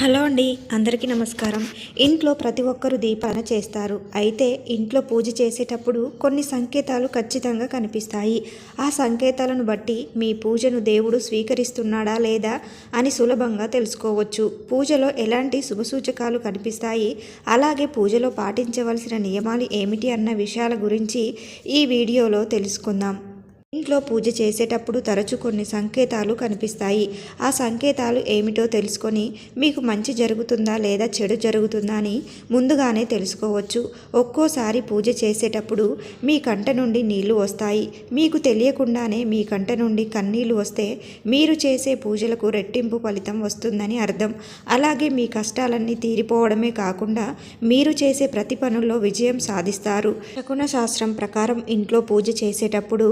Hello అండి అందరికీ నమస్కారం. ఇంట్లో ప్రతి ఒక్కరూ దీపాన చేస్తారు. అయితే ఇంట్లో పూజ చేసేటప్పుడు కొన్ని సంకేతాలు ఖచ్చితంగా కనిపిస్తాయి. ఆ సంకేతాలను బట్టి మీ పూజను దేవుడు స్వీకరిస్తున్నాడా లేదా అని సులభంగా తెలుసుకోవచ్చు. పూజలో ఎలాంటి శుభసూచకాలు కనిపిస్తాయి? అలాగే పూజలో పాటించవలసిన నియమాలు ఏమిటి అన్న విషయాల గురించి ఈ వీడియోలో తెలుసుకుందాం. ఇంట్లో పూజ చేసేటప్పుడు తరచు కొన్ని సంకేతాలు కనిపిస్తాయి. ఆ సంకేతాలు ఏమిటో తెలుసుకొని మీకు మంచి జరుగుతుందా లేదా చెడు జరుగుతుందా అని ముందుగానే తెలుసుకోవచ్చు. ఒక్కోసారి పూజ చేసేటప్పుడు మీ కంట నుండి నీళ్ళు వస్తాయి. మీకు తెలియకుండానే మీ కంట నుండి కన్నీళ్ళు వస్తే మీరు చేసే పూజలకు రెట్టింపు ఫలితం వస్తుందని అర్థం. అలాగే మీ కష్టాలన్నీ తీరిపోవడమే కాకుండా మీరు చేసే ప్రతి పనుల్లో విజయం సాధిస్తారు. శకున శాస్త్రం ప్రకారం ఇంట్లో పూజ చేసేటప్పుడు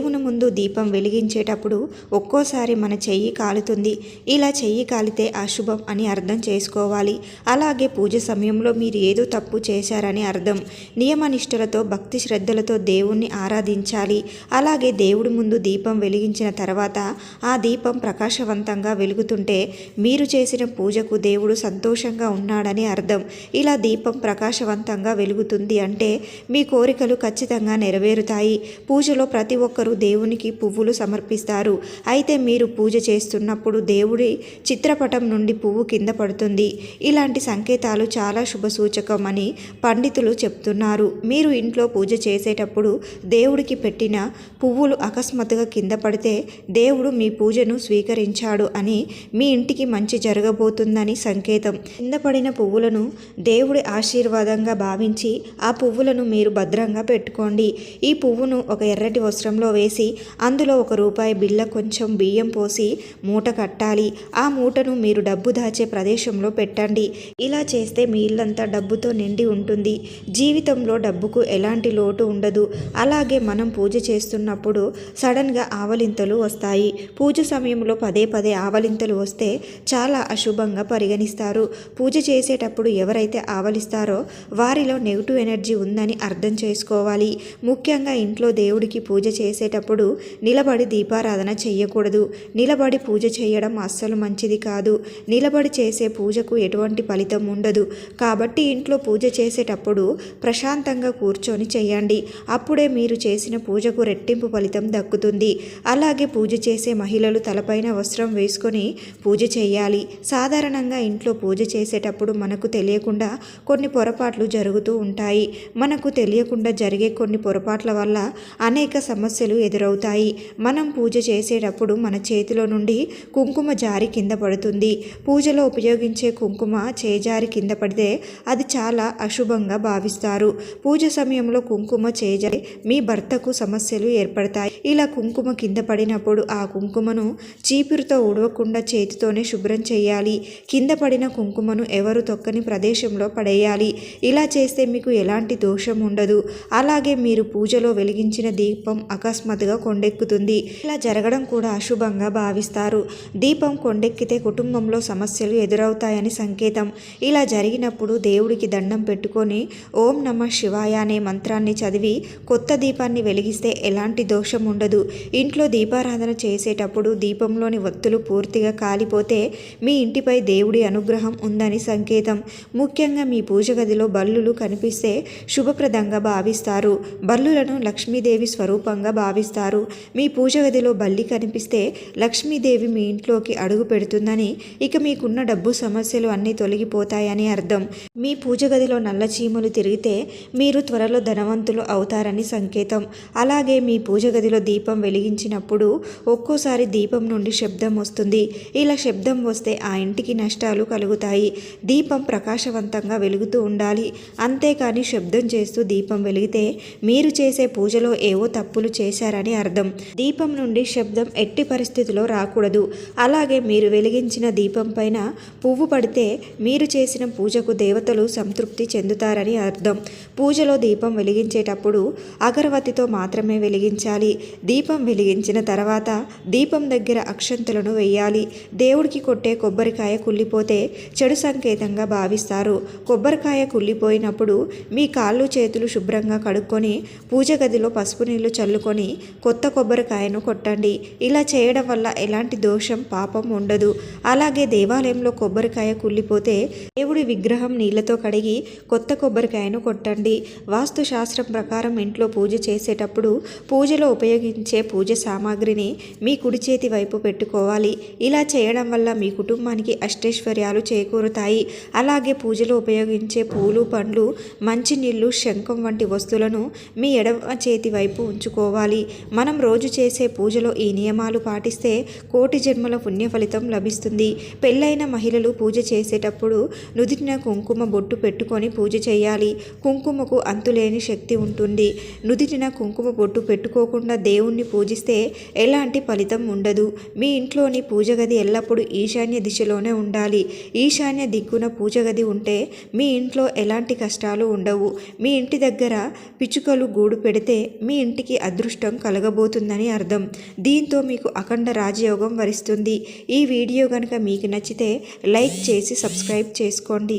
దేవుని ముందు దీపం వెలిగించేటప్పుడు ఒక్కోసారి మన చెయ్యి కాలుతుంది. ఇలా చెయ్యి కాలితే అశుభం అని అర్థం చేసుకోవాలి. అలాగే పూజ సమయంలో మీరు ఏదో తప్పు చేశారని అర్థం. నియమనిష్టలతో భక్తి శ్రద్ధలతో దేవుణ్ణి ఆరాధించాలి. అలాగే దేవుడి ముందు దీపం వెలిగించిన తర్వాత ఆ దీపం ప్రకాశవంతంగా వెలుగుతుంటే మీరు చేసిన పూజకు దేవుడు సంతోషంగా ఉన్నాడని అర్థం. ఇలా దీపం ప్రకాశవంతంగా వెలుగుతుంది అంటే మీ కోరికలు ఖచ్చితంగా నెరవేరుతాయి. పూజలో ప్రతి ఒక్క ఒకరు దేవునికి పువ్వులు సమర్పిస్తారు. అయితే మీరు పూజ చేస్తున్నప్పుడు దేవుడి చిత్రపటం నుండి పువ్వు కింద పడుతుంది. ఇలాంటి సంకేతాలు చాలా శుభసూచకం అని పండితులు చెప్తున్నారు. మీరు ఇంట్లో పూజ చేసేటప్పుడు దేవుడికి పెట్టిన పువ్వులు అకస్మాత్తుగా కింద పడితే దేవుడు మీ పూజను స్వీకరించాడు అని మీ ఇంటికి మంచి జరగబోతుందని సంకేతం. కింద పడిన పువ్వులను దేవుడి ఆశీర్వాదంగా భావించి ఆ పువ్వులను మీరు భద్రంగా పెట్టుకోండి. ఈ పువ్వును ఒక ఎర్రటి వస్త్రంలో వేసి అందులో ఒక రూపాయి బిళ్ళ కొంచెం బియ్యం పోసి మూట కట్టాలి. ఆ మూటను మీరు డబ్బు దాచే ప్రదేశంలో పెట్టండి. ఇలా చేస్తే మీ ఇల్లంతా డబ్బుతో నిండి ఉంటుంది. జీవితంలో డబ్బుకు ఎలాంటి లోటు ఉండదు. అలాగే మనం పూజ చేస్తున్నప్పుడు సడన్గా ఆవలింతలు వస్తాయి. పూజ సమయంలో పదే పదే ఆవలింతలు వస్తే చాలా అశుభంగా పరిగణిస్తారు. పూజ చేసేటప్పుడు ఎవరైతే ఆవలిస్తారో వారిలో నెగిటివ్ ఎనర్జీ ఉందని అర్థం చేసుకోవాలి. ముఖ్యంగా ఇంట్లో దేవుడికి పూజ చేసేటప్పుడు నిలబడి దీపారాధన చేయకూడదు నిలబడి పూజ చేయడం అస్సలు మంచిది కాదు. నిలబడి చేసే పూజకు ఎటువంటి ఫలితం ఉండదు. కాబట్టి ఇంట్లో పూజ చేసేటప్పుడు ప్రశాంతంగా కూర్చొని చేయండి అప్పుడే మీరు చేసిన పూజకు రెట్టింపు ఫలితం దక్కుతుంది. అలాగే పూజ చేసే మహిళలు తలపైన వస్త్రం వేసుకొని పూజ చేయాలి సాధారణంగా ఇంట్లో పూజ చేసేటప్పుడు మనకు తెలియకుండా కొన్ని పొరపాట్లు జరుగుతూ ఉంటాయి. మనకు తెలియకుండా జరిగే కొన్ని పొరపాట్ల వల్ల అనేక సమస్యలు ఎదురవుతాయి. మనం పూజ చేసేటప్పుడు మన చేతిలో నుండి కుంకుమ జారి కింద పడుతుంది. పూజలో ఉపయోగించే కుంకుమ చేజారి కింద పడితే అది చాలా అశుభంగా భావిస్తారు. పూజ సమయంలో కుంకుమ చేజారి మీ భర్తకు సమస్యలు ఏర్పడతాయి. ఇలా కుంకుమ కింద పడినప్పుడు ఆ కుంకుమను చీపురుతో ఉడవకుండా చేతితోనే శుభ్రం చేయాలి. కింద పడిన కుంకుమను ఎవరు తొక్కని ప్రదేశంలో పడేయాలి. ఇలా చేస్తే మీకు ఎలాంటి దోషం ఉండదు. అలాగే మీరు పూజలో వెలిగించిన దీపం అకస్మాత్తుగా కొండెక్కుతుంది. ఇలా జరగడం కూడా అశుభంగా భావిస్తారు. దీపం కొండెక్కితే కుటుంబంలో సమస్యలు ఎదురవుతాయని సంకేతం. ఇలా జరిగినప్పుడు దేవుడికి దండం పెట్టుకొని ఓం నమ శివాయ అనే మంత్రాన్ని చదివి కొత్త దీపాన్ని వెలిగిస్తే ఎలాంటి దోషం ఉండదు. ఇంట్లో దీపారాధన చేసేటప్పుడు దీపంలోని ఒత్తులు పూర్తిగా కాలిపోతే మీ ఇంటిపై దేవుడి అనుగ్రహం ఉందని సంకేతం. ముఖ్యంగా మీ పూజ గదిలో బల్లులు కనిపిస్తే శుభప్రదంగా భావిస్తారు. బల్లులను లక్ష్మీదేవి స్వరూపంగా భావిస్తారు భావిస్తారు. మీ పూజ గదిలో బల్లి కనిపిస్తే లక్ష్మీదేవి మీ ఇంట్లోకి అడుగు పెడుతుందని ఇక మీకున్న డబ్బు సమస్యలు అన్నీ తొలగిపోతాయని అర్థం. మీ పూజ గదిలో నల్ల చీమలు తిరిగితే మీరు త్వరలో ధనవంతులు అవుతారని సంకేతం. అలాగే మీ పూజ గదిలో దీపం వెలిగించినప్పుడు ఒక్కోసారి దీపం నుండి శబ్దం వస్తుంది. ఇలా శబ్దం వస్తే ఆ ఇంటికి నష్టాలు కలుగుతాయి. దీపం ప్రకాశవంతంగా వెలుగుతూ ఉండాలి. అంతేకాని శబ్దం చేస్తూ దీపం వెలిగితే మీరు చేసే పూజలో ఏవో తప్పులు చేసి చేశారని అర్థం. దీపం నుండి శబ్దం ఎట్టి పరిస్థితిలో రాకూడదు. అలాగే మీరు వెలిగించిన దీపం పైన పువ్వు పడితే మీరు చేసిన పూజకు దేవతలు సంతృప్తి చెందుతారని అర్థం. పూజలో దీపం వెలిగించేటప్పుడు అగరవత్తితో మాత్రమే వెలిగించాలి. దీపం వెలిగించిన తర్వాత దీపం దగ్గర అక్షంతలను వేయాలి. దేవుడికి కొట్టే కొబ్బరికాయ కుళ్ళిపోతే చెడు సంకేతంగా భావిస్తారు. కొబ్బరికాయ కుళ్ళిపోయినప్పుడు మీ కాళ్ళు చేతులు శుభ్రంగా కడుక్కొని పూజ గదిలో పసుపు నీళ్ళు చల్లుకొని కొత్త కొబ్బరికాయను కొట్టండి. ఇలా చేయడం వల్ల ఎలాంటి దోషం పాపం ఉండదు. అలాగే దేవాలయంలో కొబ్బరికాయ కుళ్ళిపోతే దేవుడి విగ్రహం నీళ్ళతో కడిగి కొత్త కొబ్బరికాయను కొట్టండి. వాస్తు శాస్త్రం ప్రకారం ఇంట్లో పూజ చేసేటప్పుడు పూజలో ఉపయోగించే పూజ సామాగ్రిని మీ కుడి చేతి వైపు పెట్టుకోవాలి. ఇలా చేయడం వల్ల మీ కుటుంబానికి అష్టైశ్వర్యాలు చేకూరుతాయి. అలాగే పూజలో ఉపయోగించే పూలు పండ్లు మంచినీళ్ళు శంఖం వంటి వస్తువులను మీ ఎడమ చేతి వైపు ఉంచుకోవాలి. మనం రోజు చేసే పూజలో ఈ నియమాలు పాటిస్తే కోటి జన్మల పుణ్య ఫలితం లభిస్తుంది. పెళ్ళైన మహిళలు పూజ చేసేటప్పుడు నుదిటిన కుంకుమ బొట్టు పెట్టుకొని పూజ చేయాలి. కుంకుమకు అంతులేని శక్తి ఉంటుంది. నుదిటిన కుంకుమ బొట్టు పెట్టుకోకుండా దేవుణ్ణి పూజిస్తే ఎలాంటి ఫలితం ఉండదు. మీ ఇంట్లోని పూజ గది ఎల్లప్పుడూ ఈశాన్య దిశలోనే ఉండాలి. ఈశాన్య దిక్కున పూజ గది ఉంటే మీ ఇంట్లో ఎలాంటి కష్టాలు ఉండవు. మీ ఇంటి దగ్గర పిచ్చుకలు గూడు పెడితే మీ ఇంటికి అదృష్టం కలగబోతుందని అర్థం. దీంతో మీకు అఖండ రాజయోగం వరిస్తుంది. ఈ వీడియో కనుక మీకు నచ్చితే లైక్ చేసి సబ్స్క్రైబ్ చేసుకోండి.